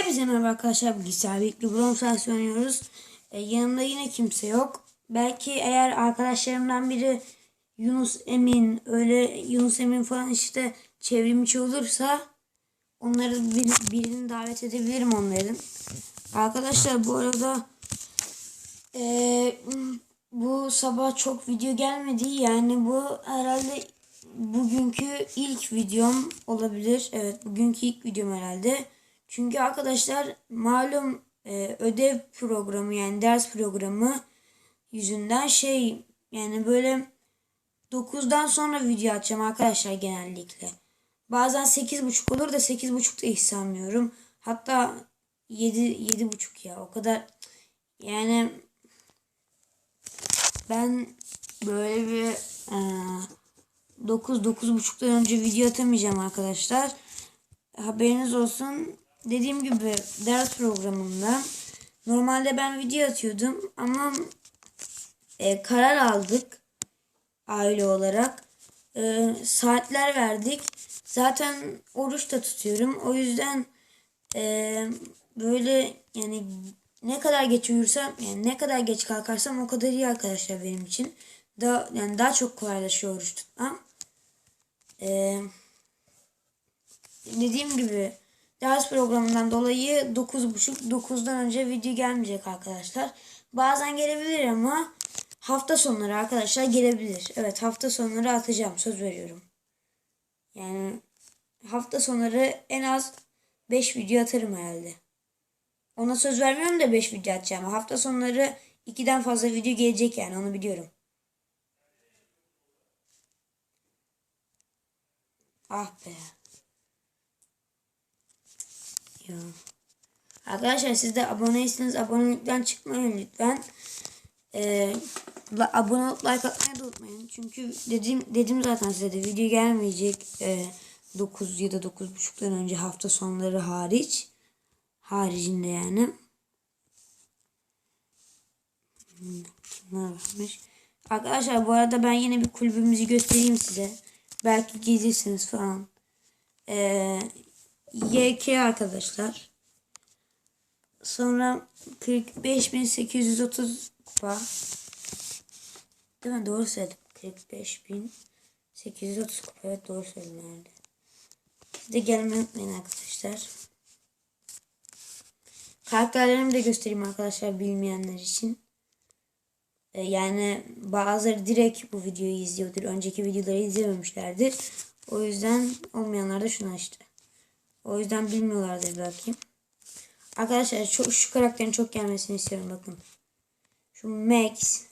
Hepinize merhaba arkadaşlar. Bu güzel bir Brawl Stars oynuyoruz. Ee, yanımda yine kimse yok. Belki eğer arkadaşlarımdan biri Yunus Emin, öyle Yunus Emin falan işte çevrimiçi olursa onları bir, birini davet edebilirim onların. Arkadaşlar bu arada ee, bu sabah çok video gelmedi. Yani bu herhalde bugünkü ilk videom olabilir. Evet bugünkü ilk videom herhalde. Çünkü arkadaşlar malum e, ödev programı yani ders programı yüzünden şey yani böyle 9'dan sonra video atacağım arkadaşlar genellikle. Bazen 8.30 olur da 8.30'da hiç sanmıyorum. Hatta 7 7.30 ya o kadar yani ben böyle bir e, 9 9.30'dan önce video atamayacağım arkadaşlar. Haberiniz olsun. Dediğim gibi ders programında normalde ben video atıyordum ama e, karar aldık aile olarak. E, saatler verdik. Zaten oruç da tutuyorum. O yüzden e, böyle yani ne kadar geç uyursam yani ne kadar geç kalkarsam o kadar iyi arkadaşlar benim için. Daha yani daha çok kolaylaşıyor oruç tutmam. Ee, dediğim gibi ders programından dolayı 9.30-9'dan önce video gelmeyecek arkadaşlar. Bazen gelebilir ama hafta sonları arkadaşlar gelebilir. Evet hafta sonları atacağım söz veriyorum. Yani hafta sonları en az 5 video atarım herhalde. Ona söz vermiyorum da 5 video atacağım. Hafta sonları 2'den fazla video gelecek yani onu biliyorum. Ah be. Ya. Arkadaşlar siz de aboneyseniz abonelikten çıkmayın lütfen. Ee, abone olup like atmayı da unutmayın. Çünkü dedim dedim zaten size de video gelmeyecek. Ee, 9 ya da 9.30'dan önce hafta sonları hariç. Haricinde yani. Arkadaşlar bu arada ben yine bir kulübümüzü göstereyim size. Belki gezirsiniz falan. Ee, YK arkadaşlar. Sonra 45.830 kupa. Değil mi? Doğru söyledim. 45.830 kupa. Evet doğru söyledim herhalde. Siz de gelmeyi unutmayın arkadaşlar. Karakterlerimi de göstereyim arkadaşlar bilmeyenler için. Ee, yani bazıları direkt bu videoyu izliyordur. Önceki videoları izlememişlerdir. O yüzden olmayanlar da şunu açtı. O yüzden bilmiyorlardır belki. Arkadaşlar çok, şu karakterin çok gelmesini istiyorum bakın. Şu Max.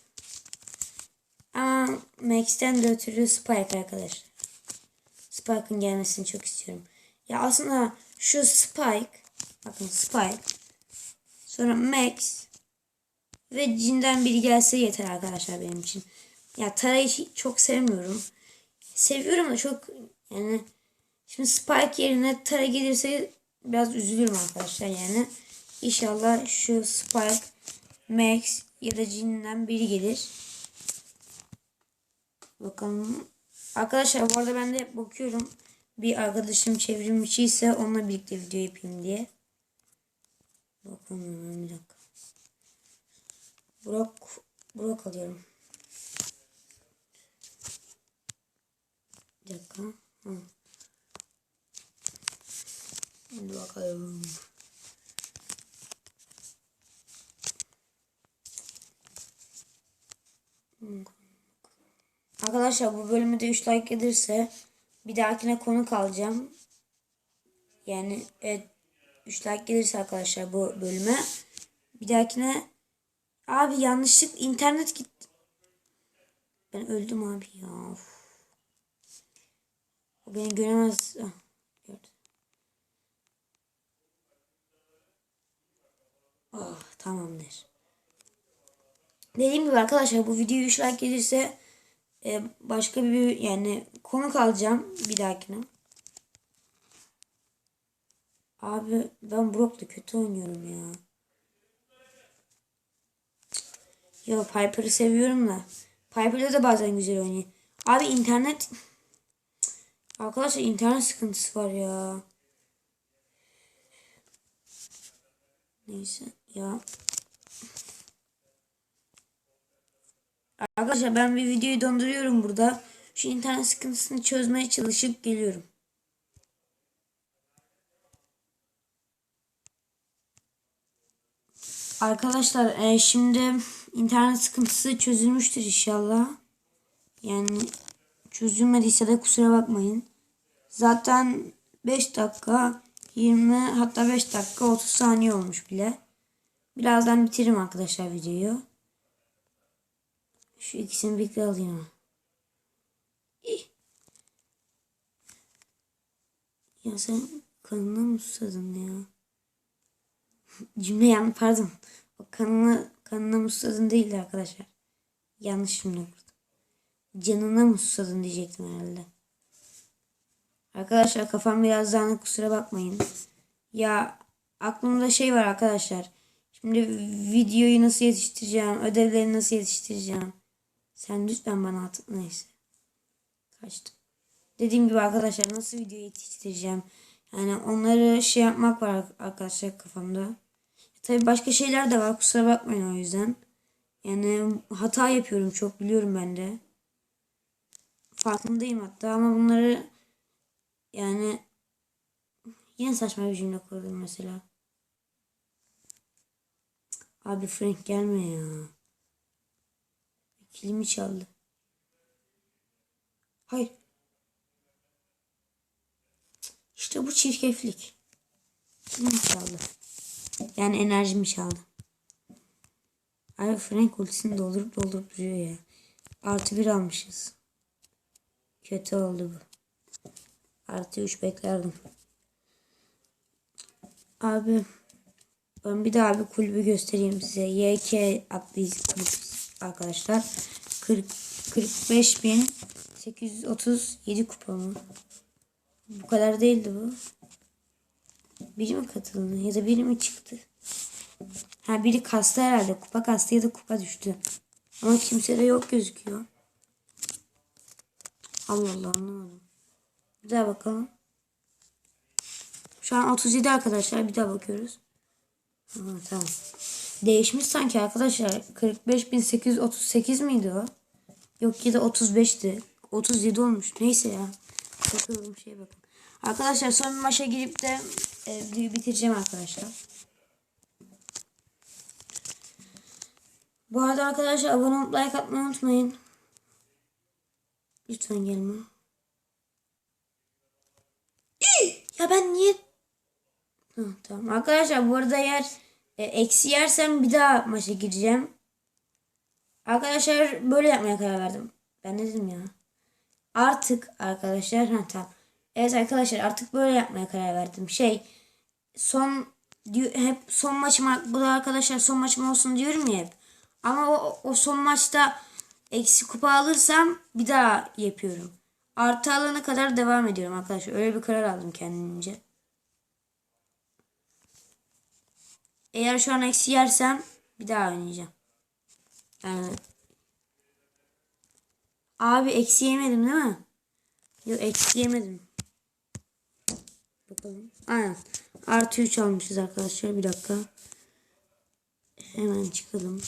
Ama Max'ten de ötürü Spike arkadaşlar. Spike'ın gelmesini çok istiyorum. Ya aslında şu Spike. Bakın Spike. Sonra Max. Ve cinden biri gelse yeter arkadaşlar benim için. Ya Tara'yı çok sevmiyorum. Seviyorum da çok yani şimdi Spike yerine Tara gelirse biraz üzülürüm arkadaşlar yani. İnşallah şu Spike, Max ya da cinden biri gelir. Bakalım. Arkadaşlar bu arada ben de bakıyorum. Bir arkadaşım çevrimçi ise onunla birlikte video yapayım diye. Bakalım bir dakika. Burak, Burak alıyorum. Bir dakika. Hı. Hadi bakalım. Arkadaşlar bu bölümde de 3 like gelirse bir dahakine konuk alacağım. Yani evet 3 like gelirse arkadaşlar bu bölüme bir dahakine abi yanlışlık internet gitti. Ben öldüm abi ya. O beni göremez. Ah, Oh, tamamdır. Dediğim gibi arkadaşlar bu video 3 like gelirse e, başka bir yani konuk alacağım bir dahakine. Abi ben Brock'la kötü oynuyorum ya. Yo Piper'ı seviyorum da. Piper'da da bazen güzel oynuyor. Abi internet Arkadaşlar internet sıkıntısı var ya. Neyse ya. Arkadaşlar ben bir videoyu donduruyorum burada. Şu internet sıkıntısını çözmeye çalışıp geliyorum. Arkadaşlar e, şimdi internet sıkıntısı çözülmüştür inşallah. Yani çözülmediyse de kusura bakmayın. Zaten 5 dakika 20 hatta 5 dakika 30 saniye olmuş bile. Birazdan bitiririm arkadaşlar videoyu. Şu ikisini birlikte alayım. İh. Ya sen kanına mı susadın ya? Cümle yanlış pardon. O kanına, kanına mı susadın değildi arkadaşlar. Yanlış cümle kurdum. Canına mı susadın diyecektim herhalde. Arkadaşlar kafam biraz dağınık kusura bakmayın. Ya aklımda şey var arkadaşlar. Şimdi videoyu nasıl yetiştireceğim, ödevleri nasıl yetiştireceğim. Sen lütfen bana at. Neyse. Kaçtım. Dediğim gibi arkadaşlar nasıl video yetiştireceğim. Yani onları şey yapmak var arkadaşlar kafamda. Tabii başka şeyler de var kusura bakmayın o yüzden. Yani hata yapıyorum çok biliyorum ben de. Farkındayım hatta ama bunları yani yine saçma bir cümle kurdum mesela. Abi Frank gelme ya. Kilimi çaldı. Hayır. İşte bu çirkeflik. Kilimi çaldı. Yani enerjimi çaldı. Abi Frank ultisini doldurup doldurup duruyor ya. Artı bir almışız. Kötü oldu bu. Artı 3 beklerdim. Abi ben bir daha bir kulübü göstereyim size. YK adlı arkadaşlar. 40 45 bin 837 kupa mı? Bu kadar değildi bu. Biri mi katıldı ya da biri mi çıktı? Ha biri kastı herhalde. Kupa kastı ya da kupa düştü. Ama kimse de yok gözüküyor. Allah Allah anlamadım. Bir daha bakalım. Şu an 37 arkadaşlar. Bir daha bakıyoruz. Ha, tamam. Değişmiş sanki arkadaşlar. 45.838 miydi o? Yok ya da 35'ti. 37 olmuş. Neyse ya. Bakalım şey bakın. Arkadaşlar son bir maça girip de e, videoyu bitireceğim arkadaşlar. Bu arada arkadaşlar abone olup like atmayı unutmayın. Lütfen gelme. Ya ben niye... Tamam arkadaşlar bu arada eğer e, eksi yersem bir daha maça gireceğim. Arkadaşlar böyle yapmaya karar verdim. Ben ne dedim ya? Artık arkadaşlar ha tamam. Evet arkadaşlar artık böyle yapmaya karar verdim. Şey son hep son maçıma bu da arkadaşlar son maçım olsun diyorum ya hep. Ama o, o son maçta eksi kupa alırsam bir daha yapıyorum. Artı alana kadar devam ediyorum arkadaşlar. Öyle bir karar aldım kendimce. Eğer şu an eksi yersem bir daha oynayacağım. Yani Abi eksi yemedim değil mi? Yok eksi yemedim. Bakalım. Aynen. Artı 3 almışız arkadaşlar. Bir dakika. Hemen çıkalım.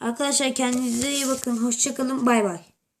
Arkadaşlar kendinize iyi bakın. Hoşçakalın. Bay bay.